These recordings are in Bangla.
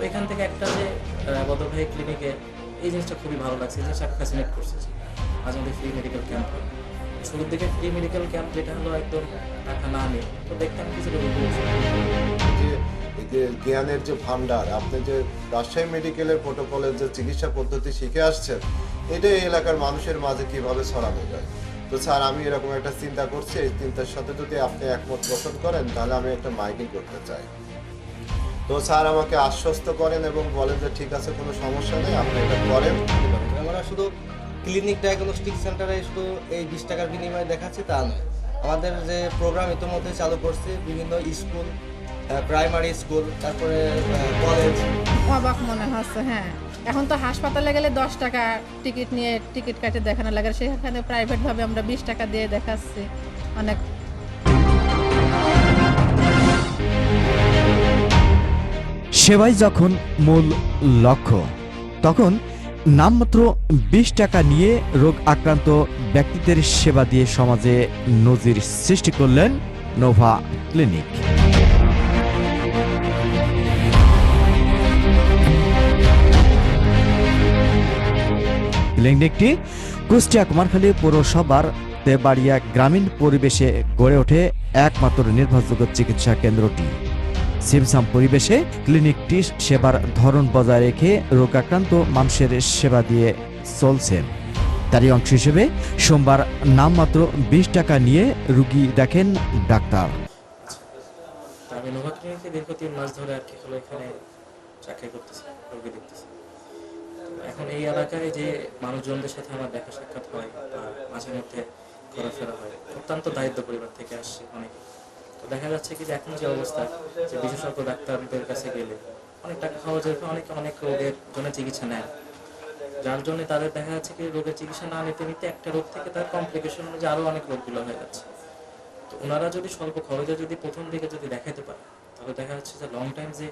তো এখান থেকে একটা যে বদভাই ক্লিনিকে এই জিনিসটা খুবই ভালো লাগছে, এই জিনিসটা ফ্যাসিনেট করছে, যে মাঝে মধ্যে ফ্রি মেডিকেল ক্যাম্প হয়। শুরুর দিকে ফ্রি মেডিকেল ক্যাম্প যেটা হলো একদম টাকা না নিয়ে, তো দেখতাম কিছু যে যে জ্ঞানের যে ভান্ডার আপনি যে রাজশাহী মেডিকেলের প্রোটোকলের যে চিকিৎসা পদ্ধতি শিখে আসছেন, এটা এই এলাকার মানুষের মাঝে কীভাবে ছড়ানো যায়? তো স্যার, আমি এরকম একটা চিন্তা করছি, এই চিন্তার সাথে যদি আপনি একমত পোষণ করেন, তাহলে আমি একটা মাইকিং করতে চাই। তো স্যার আমাকে আশ্বস্ত করেন এবং বলেন যে ঠিক আছে, কোনো সমস্যা নেই, আপনি এটা করেন। আমরা শুধু ক্লিনিক ডায়াগনস্টিক সেন্টারে শুধু এই বিশ টাকার বিনিময়ে দেখাচ্ছি, তা নয়। আমাদের যে প্রোগ্রাম ইতিমধ্যে চালু করছে, বিভিন্ন স্কুল প্রাইমারি স্কুল তারপরে কলেজ অবাক মনে হচ্ছে হ্যাঁ। এখন তো হাসপাতালে গেলে দশ টাকা টিকিট নিয়ে টিকিট কাটে দেখানো লাগে, সেখানে প্রাইভেটভাবে আমরা বিশ টাকা দিয়ে দেখাচ্ছি। অনেক সেবাই যখন মূল লক্ষ্য, তখন নামমাত্র বিশ টাকা নিয়ে রোগ আক্রান্ত ব্যক্তিদের সেবা দিয়ে সমাজে নজির সৃষ্টি করলেন নোভা ক্লিনিক। ক্লিনিকটি কুষ্টিয়া কুমারখালী পৌরসভার তেবাড়িয়া গ্রামীণ পরিবেশে গড়ে ওঠে একমাত্র নির্ভরযোগ্য চিকিৎসা কেন্দ্রটি। সিমসাম পরিবেশে ক্লিনিকটি সেবার ধরন বজায় রেখে রোগাক্রান্ত মানুষের সেবা দিয়ে চলছে। তারই অংশ হিসেবে সোমবার নামমাত্র বিশ টাকা নিয়ে রুগী দেখেন ডাক্তার। এখন এই এলাকায় যে মানুষজনদের সাথে আমার দেখা সাক্ষাৎ হয় বা মাঝে মধ্যে ঘোরাফেরা হয়, অত্যন্ত দায়িত্ব পরিবার থেকে আসছে অনেকে। তো দেখা যাচ্ছে কি যে এখন যে অবস্থা, যে বিশেষজ্ঞ ডাক্তারদের কাছে গেলে অনেক টাকা খাওয়া যায় অনেকে অনেক রোগের জন্য চিকিৎসা নেয়। যার জন্য তাদের দেখা যাচ্ছে কি রোগের চিকিৎসা না নিতে নিতে একটা রোগ থেকে তার কমপ্লিকেশন অনুযায়ী আরও অনেক রোগগুলো হয়ে যাচ্ছে। তো ওনারা যদি স্বল্প খরচে যদি প্রথম দিকে যদি দেখাতে পারে, তাহলে দেখা যাচ্ছে যে লং টাইম যে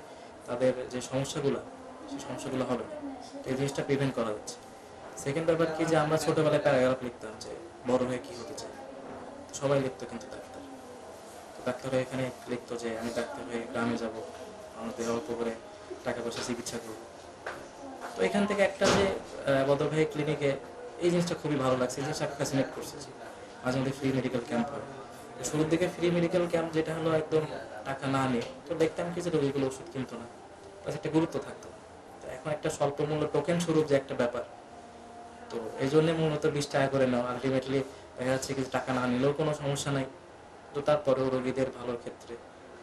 তাদের যে সমস্যাগুলো, সেই সমস্যাগুলো হবে না। এই জিনিসটা প্রিভেন্ট করা যাচ্ছে সেকেন্ড ব্যাপার কি যে আমরা ছোটবেলায় প্যারাগ্রাফ লিখতাম যে, বড় হয়ে কি হতে চাই? সবাই লিখতো কিন্তু ডাক্তার ডাক্তার এখানে লিখতো যে আমি ডাক্তার হয়ে গ্রামে যাব, আমাদের অল্প করে টাকা পয়সা চিকিৎসা করব। তো এখান থেকে একটা যে বদভাই ক্লিনিকে এই জিনিসটা খুবই ভালো লাগছে, এই জিনিসটা করছে। মাঝে মধ্যে ফ্রি মেডিকেল ক্যাম্প হয়। শুরুর দিকে ফ্রি মেডিকেল ক্যাম্প যেটা হলো একদম টাকা না নিয়ে, তো দেখতাম কি যে রোগীগুলো ওষুধ কিনতো না, তার একটা গুরুত্ব থাকতো। তো এখন একটা স্বল্প মূল্য টোকেন স্বরূপ যে একটা ব্যাপার। তো এই জন্য মূলত বিশ টাকা করে নেওয়া আলটিমেটলি দেখা যাচ্ছে কি যে টাকা না নিলেও কোনো সমস্যা নাই। তো তারপরেও রোগীদের ভালোর ক্ষেত্রে।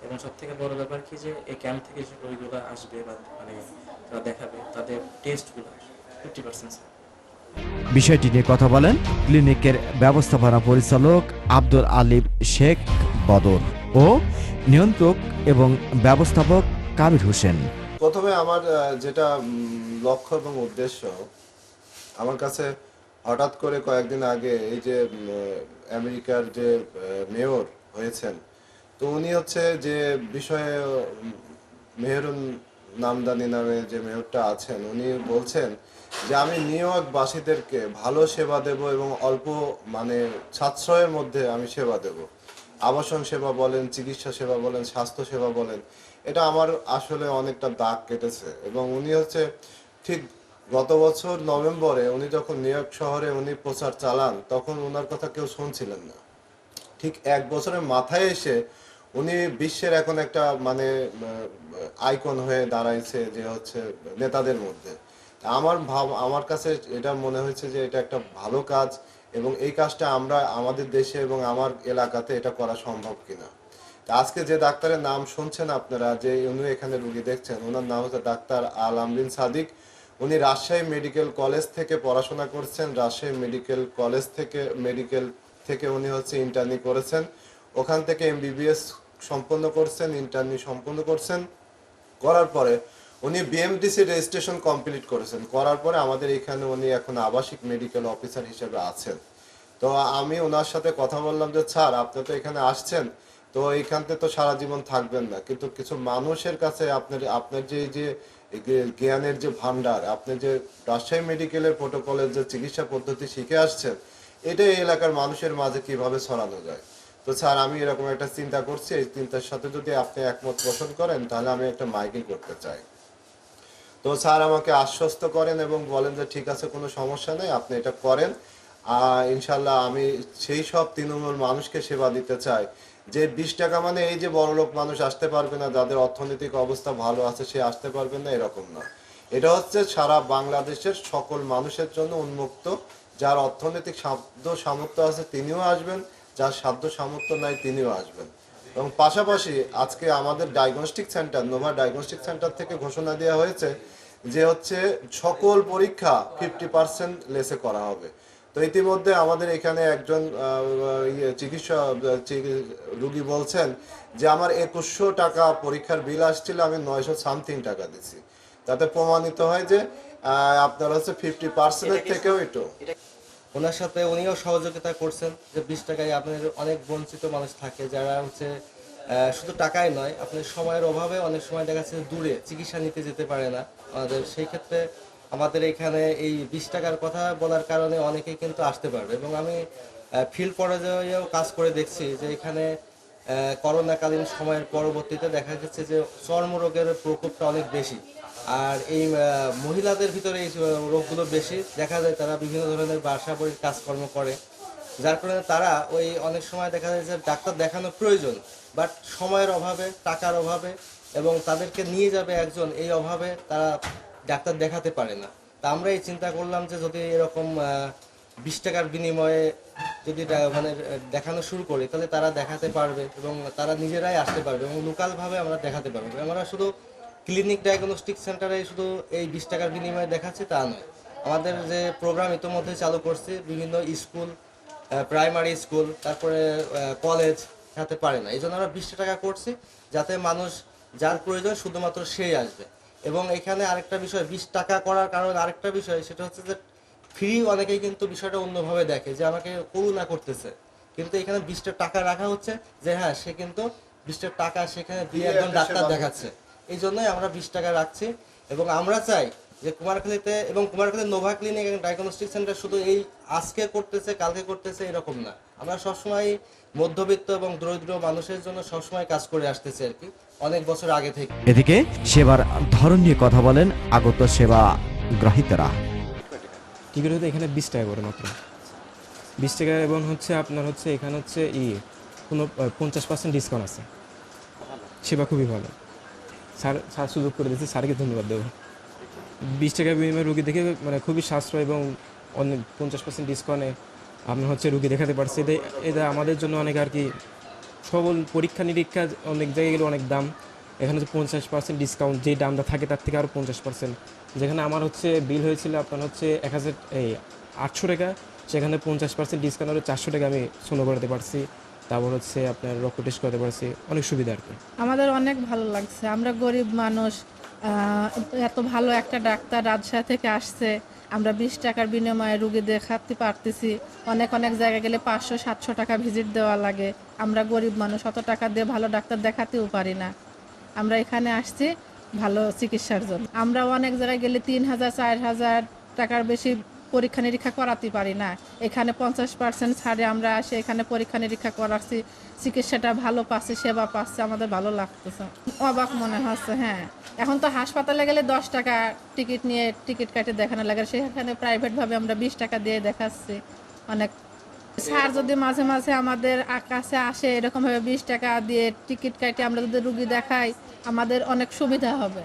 এবং সব থেকে বড় ব্যাপার কি যে এই ক্যাম্প থেকে যে রোগীগুলো আসবে বা মানে তারা দেখাবে তাদের টেস্টগুলো ফিফটি পার্সেন্ট বিষয়টি নিয়ে কথা বলেন ক্লিনিকের ব্যবস্থাপনা পরিচালক আব্দুল আলিম শেখ বদর ও নিয়ন্ত্রক এবং ব্যবস্থাপক কাবির হোসেন। প্রথমে আমার যেটা লক্ষ্য এবং উদ্দেশ্য আমার কাছে হঠাৎ করে কয়েকদিন আগে এই যে আমেরিকার যে মেয়র হয়েছেন, তো উনি হচ্ছে যে বিষয়ে মেহরুন নামদানি নামে যে মেয়রটা আছেন, উনি বলছেন যে আমি নিউ ইয়র্কবাসীদেরকে ভালো সেবা দেব এবং অল্প মানে সাশ্রয়ের মধ্যে আমি সেবা দেব। আবাসন সেবা বলেন, চিকিৎসা সেবা বলেন, স্বাস্থ্য সেবা বলেন, এটা আমার আসলে অনেকটা দাগ কেটেছে। এবং উনি হচ্ছে ঠিক গত বছর নভেম্বরে উনি যখন নিউ ইয়র্ক শহরে উনি প্রচার চালান, তখন ওনার কথা কেউ শুনছিলেন না। ঠিক এক বছরের মাথায় এসে উনি বিশ্বের এখন একটা মানে আইকন হয়ে দাঁড়াইছে যে হচ্ছে নেতাদের মধ্যে। আমার ভাব, আমার কাছে এটা মনে হয়েছে যে এটা একটা ভালো কাজ এবং এই কাজটা আমরা আমাদের দেশে এবং আমার এলাকাতে এটা করা সম্ভব কিনা। আজকে যে ডাক্তারের নাম শুনছেন আপনারা, যে উনি এখানে রুগী দেখছেন ওনার নাম হচ্ছে ডাক্তার আল আমরিন সাদিক। উনি রাজশাহী মেডিকেল কলেজ থেকে পড়াশোনা করছেন। রাজশাহী মেডিকেল কলেজ থেকে, মেডিকেল থেকে উনি হচ্ছে ইন্টার্নি করেছেন। ওখান থেকে এমবিবিএস সম্পন্ন করছেন ইন্টার্নি সম্পন্ন করছেন। করার পরে উনি বিএমডিসি রেজিস্ট্রেশন কমপ্লিট করেছেন। করার পরে আমাদের এখানে উনি এখন আবাসিক মেডিকেল অফিসার হিসেবে আছেন। তো আমি ওনার সাথে কথা বললাম যে, স্যার, আপনি তো এখানে আসছেন, তো এইখানতে তো সারা জীবন থাকবেন না। কিন্তু কিছু মানুষের কাছে আপনার আপনার যে যে জ্ঞানের যে ভান্ডার আপনি যে রাজশাহী মেডিকেলের প্রোটোকলের যে চিকিৎসা পদ্ধতি শিখে আসছেন, এটা এই এলাকার মানুষের মাঝে কীভাবে ছড়ানো যায়? তো স্যার, আমি এরকম একটা চিন্তা করছি, এই চিন্তার সাথে যদি আপনি একমত পোষণ করেন, তাহলে আমি একটা মাইকিং করতে চাই। তো স্যার, আমাকে আশ্বস্ত করেন এবং বলেন যে ঠিক আছে, কোনো সমস্যা নেই, আপনি এটা করেন। আর ইনশাল্লাহ আমি সেই সব তৃণমূল মানুষকে সেবা দিতে চাই। যে বিশ টাকা মানে এই যে বড়লোক মানুষ আসতে পারবে না, যাদের অর্থনৈতিক অবস্থা ভালো আছে সে আসতে পারবে না, এরকম না। এটা হচ্ছে সারা বাংলাদেশের সকল মানুষের জন্য উন্মুক্ত, যার অর্থনৈতিক সাধ্য সামর্থ্য আছে তিনিও আসবেন, যার সাধ্য সামর্থ্য নাই তিনিও আসবেন। এবং পাশাপাশি আজকে আমাদের diagnostic centre Nova diagnostic centre থেকে ঘোষণা দেওয়া হয়েছে যে হচ্ছে সকল পরীক্ষা ফিফটি পার্সেন্ট লেসে করা হবে। তো ইতিমধ্যে আমাদের এখানে একজন ইয়ে, চিকিৎসা চিকি- রুগী বলছেন যে আমার একুশশো টাকা পরীক্ষার বিল আসছিল আমি নয়শো সামথিং টাকা দিছি। তাতে প্রমাণিত হয় যে আপনার হচ্ছে ফিফটি পার্সেন্টের থেকেও একটু ওনার সাথে উনিও সহযোগিতা করছেন যে বিশ টাকায় আপনার অনেক বঞ্চিত মানুষ থাকে যারা হচ্ছে শুধু টাকাই নয় আপনার সময়ের অভাবে অনেক সময় দেখা যাচ্ছে দূরে চিকিৎসা নিতে যেতে পারে না। আমাদের সেই ক্ষেত্রে আমাদের এখানে এই বিশ টাকার কথা বলার কারণে অনেকেই কিন্তু আসতে পারবে। এবং আমি ফিল্ড পর্যায়েও কাজ করে দেখছি যে এখানে করোনাকালীন সময়ের পরবর্তীতে দেখা যাচ্ছে যে চর্মরোগের প্রকোপটা অনেক বেশি। আর এই মহিলাদের ভিতরে এই রোগগুলো বেশি। দেখা যায় তারা বিভিন্ন ধরনের বাসা বাড়ির কাজকর্ম করে। যার কারণে তারা ওই অনেক সময় দেখা যায় যে ডাক্তার দেখানো প্রয়োজন। বাট সময়ের অভাবে, টাকার অভাবে এবং তাদেরকে নিয়ে যাবে একজন, এই অভাবে তারা ডাক্তার দেখাতে পারে না। তা আমরা এই চিন্তা করলাম যে যদি এরকম বিশ টাকার বিনিময়ে যদি মানে দেখানো শুরু করি, তাহলে তারা দেখাতে পারবে এবং তারা নিজেরাই আসতে পারবে এবং লোকালভাবে আমরা দেখাতে পারব। আমরা শুধু ক্লিনিক ডায়াগনস্টিক সেন্টারে শুধু এই বিশ টাকার বিনিময়ে দেখাচ্ছি তা নয়। আমাদের যে প্রোগ্রাম ইতোমধ্যে চালু করছি, বিভিন্ন স্কুল প্রাইমারি স্কুল, তারপরে কলেজ দেখাতে পারে না। এই জন্য আমরা বিশ টাকা করছি, যাতে মানুষ যার প্রয়োজন শুধুমাত্র সেই আসবে। এবং এখানে আরেকটা বিষয় বিশ টাকা করার কারণ আরেকটা বিষয় সেটা হচ্ছে যে ফ্রি অনেকেই কিন্তু বিষয়টা অন্যভাবে দেখে যে আমাকে করুণা করতেছে। কিন্তু এখানে বিশটা টাকা রাখা হচ্ছে যে হ্যাঁ সে কিন্তু বিশটা টাকা সেখানে দিয়ে একজন ডাক্তার দেখাচ্ছে। এই জন্যই আমরা বিশ টাকা রাখছি এবং আমরা চাই যে কুমারখালীতে এবং কুমারখালী নোভা ক্লিনিক এবং ডায়াগনস্টিক সেন্টার শুধু এই আজকে করতেছে কালকে করতেছে এরকম না। আমরা সবসময় মধ্যবিত্ত এবং দরিদ্র মানুষের জন্য সবসময় কাজ করে আসতেছি আর কি। অনেক বছর আগে থেকে। এদিকে সেবার ধরন নিয়ে কথা বলেন আগত সেবা গ্রাহীতারা টিকিট হতে এখানে বিশ টাকা করে মাত্র। বিশ টাকা এবং হচ্ছে আপনার হচ্ছে এখানে হচ্ছে ই কোনো পঞ্চাশ পার্সেন্ট ডিসকাউন্ট আছে। সেবা খুবই ভালো। স্যার স্যার সুযোগ করে দিয়েছে স্যারকে ধন্যবাদ দেবো। বিশ টাকা বিনিময়ে রুগী দেখে মানে খুবই সাশ্রয় এবং অনেক পঞ্চাশ পার্সেন্ট ডিসকাউন্টে আপনার হচ্ছে রুগী দেখাতে পারছি। এতে এটা আমাদের জন্য অনেক আর কি সবল পরীক্ষা নিরীক্ষা অনেক জায়গায় গেলে অনেক দাম। এখানে হচ্ছে পঞ্চাশ পার্সেন্ট ডিসকাউন্ট যে দামটা থাকে তার থেকে আরও পঞ্চাশ পার্সেন্ট যেখানে আমার হচ্ছে বিল হয়েছিল আপনার হচ্ছে এক হাজার, এই আটশো টাকা, সেখানে পঞ্চাশ পার্সেন্ট ডিসকাউন্ট হলে চারশো টাকা আমি শোনো করাতে পারছি। তারপর হচ্ছে আপনার রক্ত টেস্ট করতে পারছি। অনেক সুবিধা আর কি। আমাদের অনেক ভালো লাগছে। আমরা গরিব মানুষ এত ভালো একটা ডাক্তার রাজশাহী থেকে আসছে। আমরা বিশ টাকার বিনিময়ে রুগী দেখাতে পারতেছি। অনেক অনেক জায়গায় গেলে পাঁচশো, সাতশো টাকা ভিজিট দেওয়া লাগে। আমরা গরিব মানুষ, অত টাকা দিয়ে ভালো ডাক্তার দেখাতেও পারি না। আমরা এখানে আসছি ভালো চিকিৎসার জন্য। আমরা অনেক জায়গায় গেলে তিন হাজার, চার হাজার টাকার বেশি পরীক্ষা নিরীক্ষা করাতে পারি না। এখানে পঞ্চাশ পার্সেন্ট ছাড়ে আমরা আসি, এখানে পরীক্ষা নিরীক্ষা করাচ্ছি, চিকিৎসাটা ভালো পাচ্ছি, সেবা পাচ্ছি, আমাদের ভালো লাগতেছে। অবাক মনে হচ্ছে হ্যাঁ। এখন তো হাসপাতালে গেলে দশ টাকা টিকিট নিয়ে টিকিট কাটে দেখানো লাগে, সেখানে প্রাইভেটভাবে আমরা বিশ টাকা দিয়ে দেখাচ্ছি অনেক। স্যার যদি মাঝে মাঝে আমাদের কাছে আসে এরকম ভাবে বিশ টাকা দিয়ে টিকিট কাটে আমরা যদি রুগী দেখাই, আমাদের অনেক সুবিধা হবে।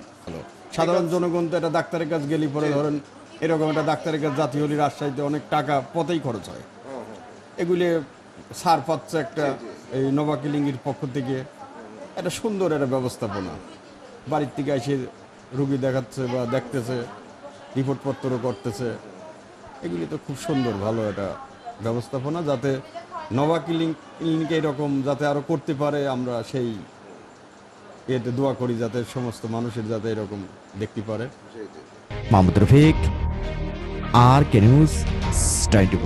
সাধারণ জনগণ তো একটা ডাক্তারের কাছে গেলে পরে ধরেন এরকম একটা ডাক্তারের কাছে জাতীয় হলি রাজশাহীতে অনেক টাকা পথেই খরচ হয়। এগুলি সার পাচ্ছে একটা এই নবাকিলিঙ্গির পক্ষ থেকে। একটা সুন্দর একটা ব্যবস্থাপনা। বাড়ির থেকে এসে রুগী দেখাচ্ছে বা দেখতেছে রিপোর্টপত্র করতেছে। এগুলি তো খুব সুন্দর, ভালো একটা ব্যবস্থাপনা যাতে নবা ক্লিনিক ক্লিনিকে এরকম যাতে আরও করতে পারে, আমরা সেই এতে দোয়া করি যাতে সমস্ত মানুষের যাতে এরকম দেখতে পারে। মাহমুদ রফিক আর কে নিউজ টোয়েন্টি